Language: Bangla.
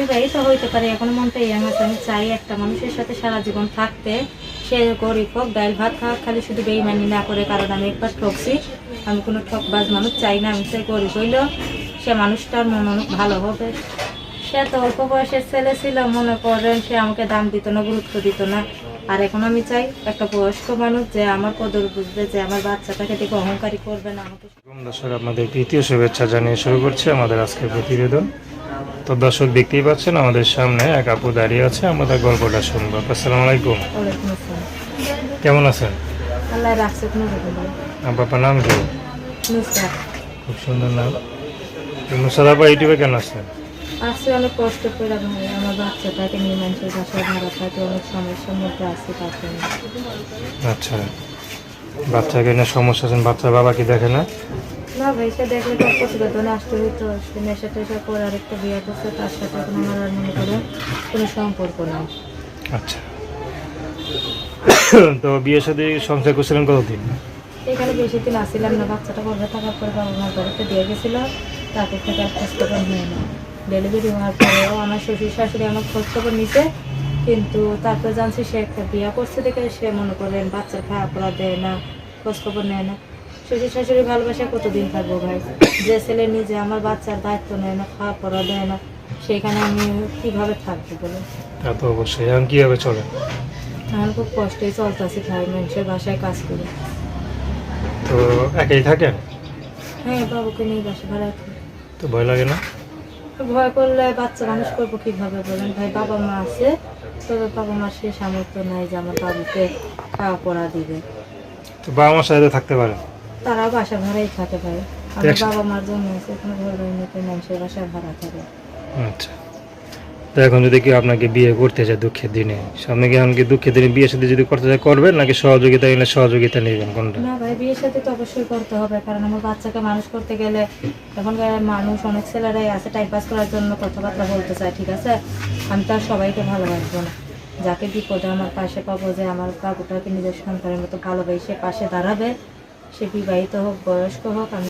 বিবাহিত হইতে পারে, এখন মনটা ইয়াং আছে আমি চাই একটা মানুষের সাথে সারা জীবন থাকতে। সে গরিব হোক ডাল ভাত খাওয়া খালি শুধু বেইমানি না করে কারণ আমি একবার ঠকছি। আমি কোনো ঠকবাজ মানুষ চাই না, আমি চাই গরিব হইলেও সে মানুষটার মন অনেক ভালো হবে। সে তো অল্প বয়সের ছেলে ছিল, মনে করেন সে আমাকে দাম দিত না, গুরুত্ব দিত না। আর এখন আমি চাই একটা বয়স্ক মানুষ যে আমার কদর বুঝবে, যে আমার বাচ্চাটাকে দেখে অহংকারী করবে না আমাকে। দর্শক, আপনাদের তৃতীয় শুভেচ্ছা জানিয়ে শুরু করছে আমাদের আজকের প্রতিবেদন। তো দর্শক দেখতেই পাচ্ছেন আমাদের সামনে এক আপু দাঁড়িয়ে আছে আমরা তার গল্পটা শুনব। আসসালামু আলাইকুম। কেমন আছেন? আপনার নাম কি? খুব সুন্দর নাম। মুসাদ আপা ইউটিউবে কেন আসছেন? আসছে অনেক কষ্ট করে ভাই। আমার বাচ্চাটাকে নিয়ে মানুষের বাসায় ভাড়া থাকে অনেক সমস্যার মধ্যে আছে তার জন্য। আচ্ছা। বাচ্চাকে নিয়ে সমস্যা আছেন বাচ্চার বাবা কি দেখে না? না ভাই সে দেখলে তো প্রতিবেদনে আসতে হইতো সে নেশা টেশা করে আরেকটা বিয়ে করছে তার সাথে এখন আমার আর মনে করেন কোনো সম্পর্ক নেই। আচ্ছা। তো বিয়ের সাথে সংসার করছিলেন কতদিন? এখানে বেশি দিন আসছিলাম না বাচ্চাটা গর্ভে থাকার পরে বাবা মার বাড়িতে দিয়ে গেছিল তারপর থেকে আর খোঁজখবর নিয়ে না। ডেলিভারি হওয়ার পরেও আমার শ্বশুর শাশুড়ি আমার খোঁজখবর নিতে কিন্তু তারপর জানছি সে একটা বিয়ে করছে দেখে সে মনে করেন বাচ্চার খাওয়া পড়া দেয় না খোঁজখবর নেয় না। শ্বশুর শাশুড়ি ভালোবাসা কতদিন থাকব ভাই? যে ছেলে নিজে আমার বাচ্চার দায়িত্ব নেয় না খাওয়া পড়া দেয় না সেখানে আমি কীভাবে থাকব বলে? তা তো অবশ্যই এখন কীভাবে চলে? আমার খুব কষ্টে চলতেছি ভাই মানুষের বাসায় কাজ করে। তো একাই থাকেন? হ্যাঁ বাবুকে নিয়ে বাসা ভাড়া থাকি। তো ভয় লাগে না? ভয় করলে বাচ্চা মানুষ করব কীভাবে বলেন? ভাই বাবা মা আছে তবে বাবা মার সে সামর্থ্য নাই যে আমার বাবুকে খাওয়া পড়া দিবে। তো বাবা মার সাথে থাকতে পারেন? তারাও বাসা ভাড়াই থাকে ভাই। আমার বাবা মার জন্য কোনো ঘর নিতে মানুষের বাসা ভাড়া থাকে। আচ্ছা। তো এখন যদি কেউ আপনাকে বিয়ে করতে চায় দুঃখের দিনে সামনে কি এমনকি দুঃখের দিনে বিয়ের সাথে যদি করতে চায় করবেন নাকি সহযোগিতা নিলে সহযোগিতা নেবেন কোনটা? না ভাই বিয়ের সাথে তো অবশ্যই করতে হবে কারণ আমার বাচ্চাকে মানুষ করতে গেলে এখনকার মানুষ অনেক ছেলেরাই আছে টাইম পাস করার জন্য কথাবার্তা বলতে চায় ঠিক আছে? আমি তো আর সবাইকে ভালোবাসবো না। যাকে বিপদে আমার পাশে পাবো যে আমার বাবুটাকে নিজের সন্তানের মতো ভালোবাসে পাশে দাঁড়াবে সে বিবাহিত হোক বয়স্ক হোক আমি